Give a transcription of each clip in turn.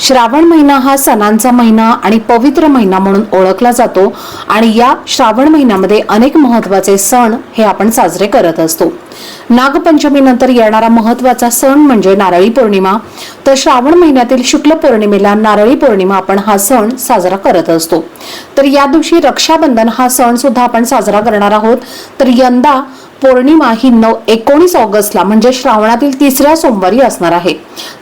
श्रावण महिना हा सणांचा महिना आणि पवित्र महिना म्हणून ओळखला जातो आणि या श्रावण महिन्यामध्ये अनेक महत्त्वाचे सण हे आपण साजरे करत असतो. नागपंचमीनंतर येणारा महत्त्वाचा सण म्हणजे नारळी पौर्णिमा. तर श्रावण महिन्यातील शुक्ल पौर्णिमेला नारळी पौर्णिमा आपण हा सण साजरा करत असतो. तर या दिवशी रक्षाबंधन हा सण सुद्धा आपण साजरा करणार आहोत. तर यंदा पौर्णिमा ही नऊ एकोणीस ऑगस्टला म्हणजे श्रावणातील तिसऱ्या सोमवारी असणार आहे.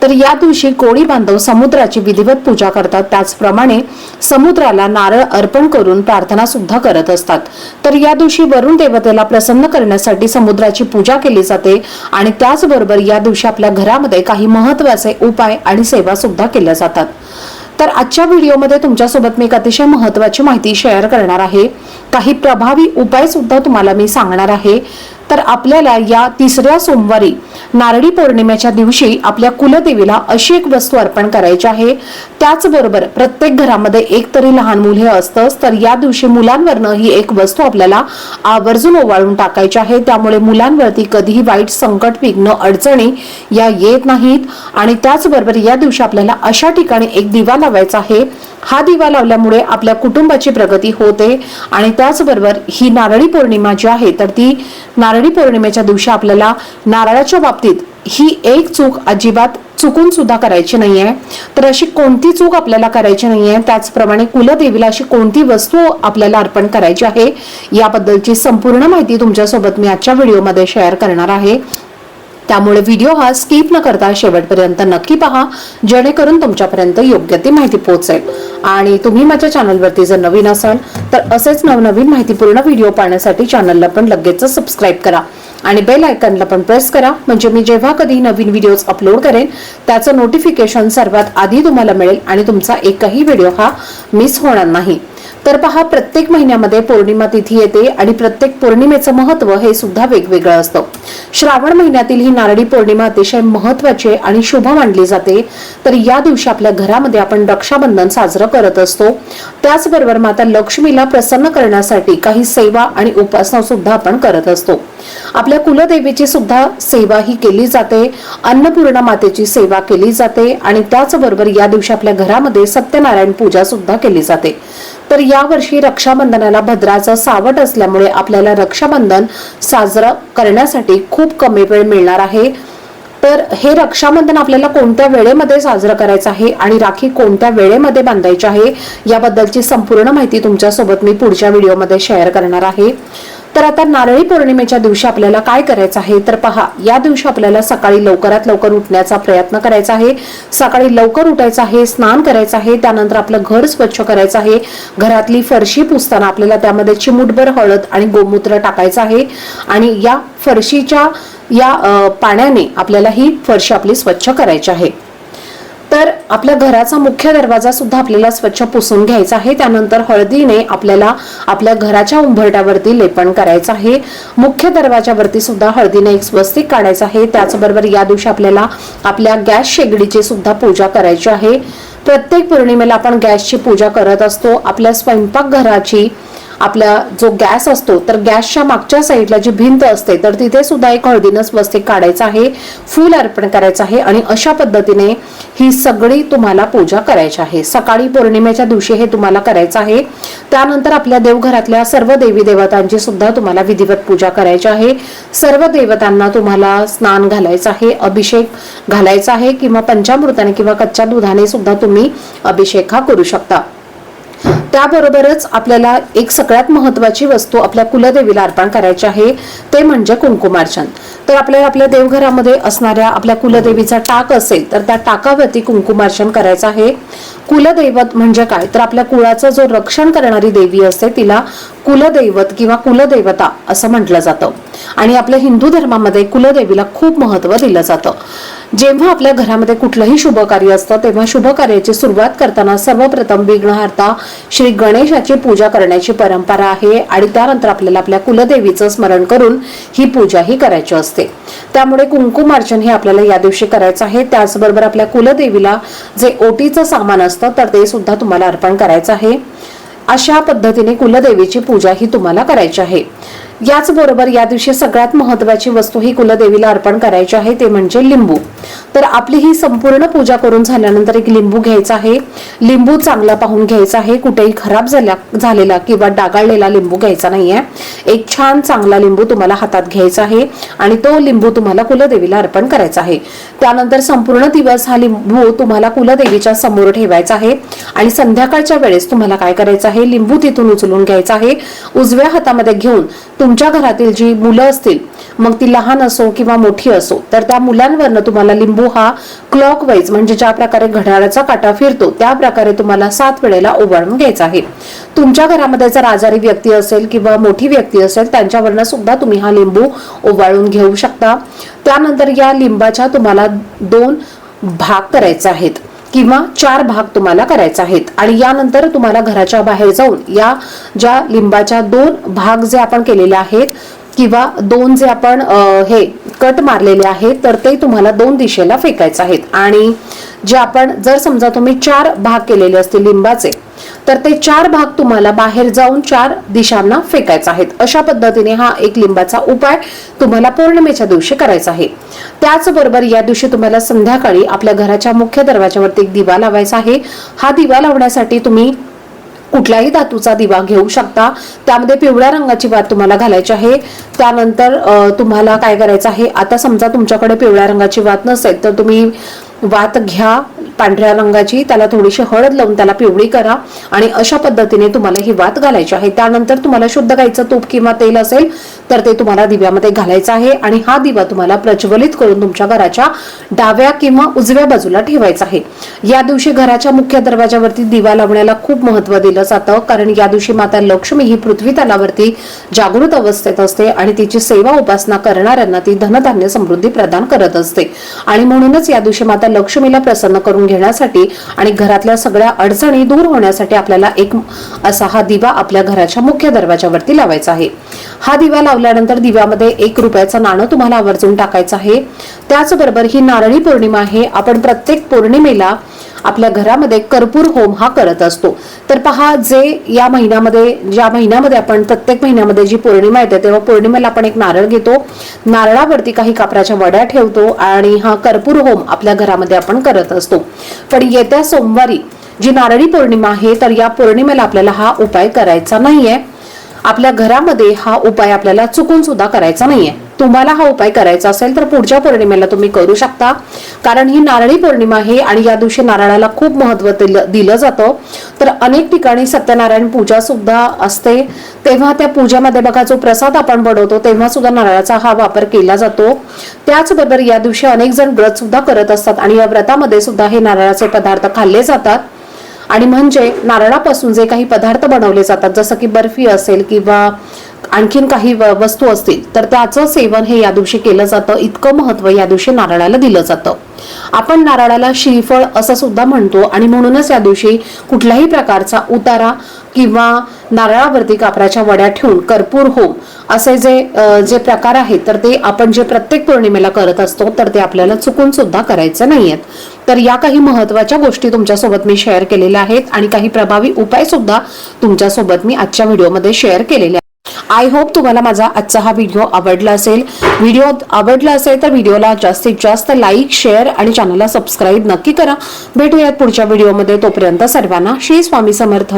तर या दिवशी कोळी बांधव समुद्राची विधिवत पूजा करतात. त्याचप्रमाणे समुद्राला नारळ अर्पण करून प्रार्थना सुद्धा करत असतात. तर या दिवशी वरुण देवतेला प्रसन्न करण्यासाठी समुद्राची पूजा केली जाते आणि त्याचबरोबर या दिवशी आपल्या घरामध्ये काही महत्त्वाचे उपाय आणि सेवा सुद्धा केल्या जातात. तर आजच्या व्हिडिओमध्ये तुमच्यासोबत मी एक अतिशय महत्वाची माहिती शेअर करणार आहे. काही प्रभावी उपाय सुद्धा तुम्हाला मी सांगणार आहे. तर आपल्याला या तिसऱ्या सोमवारी नारळी पौर्णिमेच्या दिवशी आपल्या कुलदेवीला अशी एक वस्तू अर्पण करायची आहे. त्याचबरोबर प्रत्येक घरामध्ये एक तरी लहान मुल हे असतंच तर या दिवशी मुलांवरनं ही एक वस्तू आपल्याला आवर्जून ओवाळून टाकायची आहे. त्यामुळे मुलांवरती कधीही वाईट संकट विघ्न अडचणी या येत नाहीत. आणि त्याचबरोबर या दिवशी आपल्याला अशा ठिकाणी एक दिवा लावायचा आहे. हा दिवा लावल्यामुळे आपल्या कुटुंबाची प्रगती होते. आणि त्याचबरोबर ही नारळी पौर्णिमा जी आहे तर ती नारळी पौर्णिमेच्या दिवशी आपल्याला नारळाच्या बाबतीत ही एक चूक अजिबात चुकून सुद्धा करायची नाही आहे तर अशी कोणती चूक आपल्याला करायची नाही आहे त्याचप्रमाणे कुलदेवीला अशी कोणती वस्तू आपल्याला अर्पण करायची आहे याबद्दलची संपूर्ण माहिती तुमच्यासोबत मी आजच्या व्हिडिओमध्ये शेअर करणार आहे. त्यामुळे व्हिडिओ हा स्किप न करता शेवटपर्यंत नक्की पहा जेणेकरून तुमच्यापर्यंत योग्य ती माहिती पोहोचेल. आणि तुम्ही माझ्या चॅनलवरती जर नवीन असाल तर असेच नवनवीन माहितीपूर्ण व्हिडिओ पाहण्यासाठी चॅनलला पण लगेच सबस्क्राईब करा. आणि बेल आयकनला पण प्रेस करा म्हणजे मी जेव्हा कधी नवीन व्हिडिओज अपलोड करेन त्याचं नोटिफिकेशन सर्वात आधी तुम्हाला मिळेल आणि तुमचा एकही व्हिडिओ हा मिस होणार नाही. तर पहा प्रत्येक महिन्यामध्ये पौर्णिमा तिथी येते आणि प्रत्येक पौर्णिमेचं महत्त्व हे सुद्धा वेगवेगळं असतं. श्रावण महिन्यातील ही नारळी पौर्णिमा अतिशय महत्वाची आणि शुभ मानली जाते. तर या दिवशी आपल्या घरामध्ये आपण रक्षाबंधन साजरं करत असतो. त्याचबरोबर माता लक्ष्मीला प्रसन्न करण्यासाठी काही सेवा आणि उपासना सुद्धा आपण करत असतो. आपल्या कुलदेवीची सुद्धा सेवा ही केली जाते. अन्नपूर्णा मातेची सेवा केली जाते आणि त्याचबरोबर या दिवशी आपल्या घरामध्ये सत्यनारायण पूजा सुद्धा केली जाते. तर यावर्षी रक्षाबंधनाला भद्राचं सावट असल्यामुळे आपल्याला रक्षाबंधन साजरं करण्यासाठी खूप कमी वेळ मिळणार आहे. तर हे रक्षाबंधन आपल्याला कोणत्या वेळेमध्ये साजरं करायचं आहे आणि राखी कोणत्या वेळेमध्ये बांधायची आहे याबद्दलची संपूर्ण माहिती तुमच्यासोबत मी पुढच्या व्हिडिओमध्ये शेअर करणार आहे. तर आता नारळी पौर्णिमेच्या दिवशी आपल्याला काय करायचं आहे? तर पहा या दिवशी आपल्याला सकाळी लवकरात लवकर उठण्याचा प्रयत्न करायचा आहे. सकाळी लवकर उठायचं आहे स्नान करायचं आहे त्यानंतर आपलं घर स्वच्छ करायचं आहे. घरातली फरशी पुसताना आपल्याला त्यामध्ये चिमुटभर हळद आणि गोमूत्र टाकायचं आहे. आणि या फरशीच्या या पाण्याने आपल्याला ही फरशी आपली स्वच्छ करायची आहे. तर आपल्या घराचा मुख्य दरवाजा सुद्धा आपल्याला स्वच्छ पुसून घ्यायचा आहे. त्यानंतर हळदीने आपल्याला आपल्या घराच्या उंबरट्यावरती लेपन करायचं आहे. मुख्य दरवाजावरती सुद्धा हळदीने एक स्वस्तिक काढायचं आहे. त्याचबरोबर या दिवशी आपल्याला आपल्या गॅस शेगडीची सुद्धा पूजा करायची आहे. प्रत्येक पौर्णिमेला आपण गॅसची पूजा करत असतो. आपल्या स्वयंपाकघराची आपला जो गॅस असतो तर गॅसच्या मागच्या साईडला जी भिंत असते तर तिथे सुद्धा एक हळदीनं स्वस्तिक काढायचं आहे फूल अर्पण करायचं आहे आणि अशा पद्धतीने ही सगळी तुम्हाला पूजा करायची आहे. सकाळी पौर्णिमेच्या दिवशी हे तुम्हाला करायचं आहे. त्यानंतर आपल्या देवघरातल्या सर्व देवी देवतांची सुद्धा तुम्हाला विधिवत पूजा करायची आहे. सर्व देवतांना तुम्हाला स्नान घालायचं आहे अभिषेक घालायचा आहे किंवा पंचामृताने किंवा कच्च्या दुधाने सुद्धा तुम्ही अभिषेक हा करू शकता. त्याबरोबरच आपल्याला एक सगळ्यात महत्वाची वस्तू आपल्या कुलदेवीला अर्पण करायची आहे ते म्हणजे कुंकुमार्चन. तर आपल्याला आपल्या देवघरामध्ये असणाऱ्या आपल्या कुलदेवीचा टाक असेल तर त्या टाकावरती कुंकुमार्चन करायचं आहे. कुलदैवत म्हणजे काय? तर आपल्या कुळाचं जो रक्षण करणारी देवी असते तिला कुलदैवत किंवा कुलदेवता असं म्हटलं जातं. आणि आपल्या हिंदू धर्मामध्ये कुलदेवीला खूप महत्त्व दिलं जातं. जेव्हा आपल्या घरामध्ये कुठलंही शुभ कार्य असतं तेव्हा शुभ कार्याची सुरुवात करताना सर्वप्रथम विघ्नहर्ता श्री श्री गणेशाची पूजा करण्याची परंपरा आहे आणि त्यानंतर आपल्याला आपल्या कुलदेवीचं स्मरण करून ही पूजा ही करायची असते. त्यामुळे कुंकुमार्चन हे आपल्याला या दिवशी करायचं आहे. त्याचबरोबर आपल्या कुलदेवीला जे ओटीचं सामान असतं तर ते सुद्धा तुम्हाला अर्पण करायचं आहे. अशा पद्धतीने कुलदेवीची पूजा ही तुम्हाला करायची आहे. याचबरोबर या दिवशी सगळ्यात महत्वाची वस्तू ही कुलदेवीला अर्पण करायची आहे ते म्हणजे लिंबू. तर आपली ही संपूर्ण पूजा करून झाल्यानंतर एक लिंबू घ्यायचा आहे. लिंबू चांगला पाहून घ्यायचा आहे. कुठेही खराब झाल्या झालेला किंवा डागाळलेला लिंबू घ्यायचा नाहीये. एक छान चांगला लिंबू तुम्हाला हातात घ्यायचा आहे आणि तो लिंबू तुम्हाला कुलदेवीला अर्पण करायचा आहे. त्यानंतर संपूर्ण दिवस हा लिंबू तुम्हाला कुलदेवीच्या समोर ठेवायचा आहे आणि संध्याकाळच्या वेळेस तुम्हाला काय करायचं आहे? लिंबू तिथून उचलून घ्यायचा आहे. उजव्या हातामध्ये घेऊन तुमच्या घरातील जी मुलं असतील मग ती लहान असो किंवा मोठी असो तर त्या मुलांवरनं तुम्हाला लिंबू हा क्लॉक वाईज म्हणजे ज्या प्रकारे घड्याळाचा काटा फिरतो त्या प्रकारे तुम्हाला सात वेळेला ओवाळून घ्यायचा आहे. तुमच्या घरामध्ये जर आजारी व्यक्ती असेल किंवा मोठी व्यक्ती असेल त्यांच्यावरनं सुद्धा तुम्ही हा लिंबू ओवाळून घेऊ शकता. त्यानंतर या लिंबाच्या तुम्हाला दोन भाग करायचे आहेत. किंवा चार भाग तुम्हाला करायचे आहेत. आणि यानंतर तुम्हाला घराच्या बाहेर जाऊन या ज्या लिंबाच्या दोन भाग जे आपण केलेले आहेत किंवा दोन जे आपण हे कट मारलेले आहेत तर ते तुम्हाला दोन दिशेला फेकायचे आहेत. आणि जे आपण जर समजा तुम्ही चार भाग केलेले असतील लिंबाचे तर ते चार भाग तुम्हाला बाहेर जाऊन चार दिशांना फेकायचा आहेत. अशा पद्धतीने हा एक लिंबाचा उपाय तुम्हाला पौर्णिमेच्या दिवशी करायचा आहे. त्याचबरोबर या दिवशी तुम्हाला संध्याकाळी आपल्या घराच्या मुख्य दरवाजावरती एक दिवा लावायचा आहे. हा दिवा लावण्यासाठी तुम्ही कुठलाही धातूचा दिवा घेऊ शकता. त्यामध्ये पिवळ्या रंगाची वात तुम्हाला घालायची आहे. त्यानंतर तुम्हाला काय करायचं आहे? आता समजा तुमच्याकडे पिवळ्या रंगाची वात नसेल तर तुम्ही वात घ्या पांढऱ्या रंगाची त्याला थोडीशी हळद लावून त्याला पिवळी करा आणि अशा पद्धतीने तुम्हाला ही वात घालायची आहे. त्यानंतर तुम्हाला शुद्ध गाईचं तूप किंवा तेल असेल तर ते तुम्हाला दिव्यामध्ये घालायचं आहे आणि हा दिवा तुम्हाला प्रज्वलित करून तुमच्या घराच्या डाव्या किंवा उजव्या बाजूला ठेवायचा आहे. या दिवशी घराच्या मुख्य दरवाजावरती दिवा लावण्याला खूप महत्त्व दिलं जातं कारण या दिवशी माता लक्ष्मी ही पृथ्वी तलावरती जागृत अवस्थेत असते आणि तिची सेवा उपासना करणाऱ्यांना ती धनधान्य समृद्धी प्रदान करत असते. आणि म्हणूनच या दिवशी माता लक्ष्मीला प्रसन्न करून घेण्यासाठी आणि घरातल्या सगळ्या अडचणी दूर होण्यासाठी आपल्याला एक असा हा दिवा आपल्या घराच्या मुख्य दरवाजावरती लावायचा आहे. हा दिवा लावल्यानंतर दिव्यामध्ये एक रुपयाचं नाणं तुम्हाला आवर्जून टाकायचं आहे. त्याचबरोबर ही नारळी पौर्णिमा आहे. आपण प्रत्येक पौर्णिमेला आपल्या घरामध्ये कर्पूर होम हा करत असतो. तर पहा जे या महिन्यामध्ये ज्या महिन्यामध्ये आपण प्रत्येक महिन्यामध्ये जी पौर्णिमा येते तेव्हा पौर्णिमेला आपण एक नारळ घेतो. नारळावरती काही कापराच्या वड्या ठेवतो आणि हा कर्पूर होम आपल्या घरामध्ये आपण करत असतो. पण येत्या सोमवारी जी नारळी पौर्णिमा आहे तर या पौर्णिमेला आपल्याला हा उपाय करायचा नाहीये. आपल्या घरामध्ये हा उपाय आपल्याला चुकून सुद्धा करायचा नाहीये. तुम्हाला हा उपाय करायचा असेल तर पुढच्या पौर्णिमेला तुम्ही करू शकता. कारण ही नारळी पौर्णिमा आहे आणि या दिवशी नारळाला खूप महत्त्व दिलं दिलं जातं. तर अनेक ठिकाणी सत्यनारायण पूजा सुद्धा असते. तेव्हा त्या पूजेमध्ये बघा जो प्रसाद आपण बनवतो तेव्हा सुद्धा नारळाचा हा वापर केला जातो. त्याचबरोबर या दिवशी अनेक जण व्रत सुद्धा करत असतात आणि या व्रतामध्ये सुद्धा हे नारळाचे पदार्थ खाल्ले जातात. आणि म्हणजे नारळापासून जे काही पदार्थ बनवले जातात जसं की बर्फी असेल किंवा आणखीन काही व- वस्तू असतील तर त्याचं सेवन हे या दिवशी केलं जातं. इतकं महत्त्व या दिवशी नारळाला दिलं जातं. आपण नारळाला श्रीफळ असं सुद्धा म्हणतो आणि म्हणूनच या दिवशी कुठल्याही प्रकारचा उतारा किंवा नारळावरती कापराच्या वड्या ठेवून कर्पूर होम असे जे जे प्रकार आहेत तर ते आपण जे प्रत्येक पौर्णिमेला करत असतो तर ते आपल्याला चुकून सुद्धा करायचे नाहीयेत. तर या काही महत्त्वाच्या गोष्टी तुमच्यासोबत मी शेअर केलेल्या आहेत आणि काही प्रभावी उपाय सुद्धा तुमच्यासोबत मी आजच्या व्हिडिओमध्ये शेअर केलेले आहेत आय होप तुम्हाला माझा आजचा हा व्हिडिओ आवडला असेल. व्हिडिओ आवडला असेल तर व्हिडिओला जास्तीत जास्त लाईक शेअर आणि चॅनलला सबस्क्राईब नक्की करा. भेटूयात पुढच्या व्हिडिओमध्ये तोपर्यंत सर्वांना श्री स्वामी समर्थ.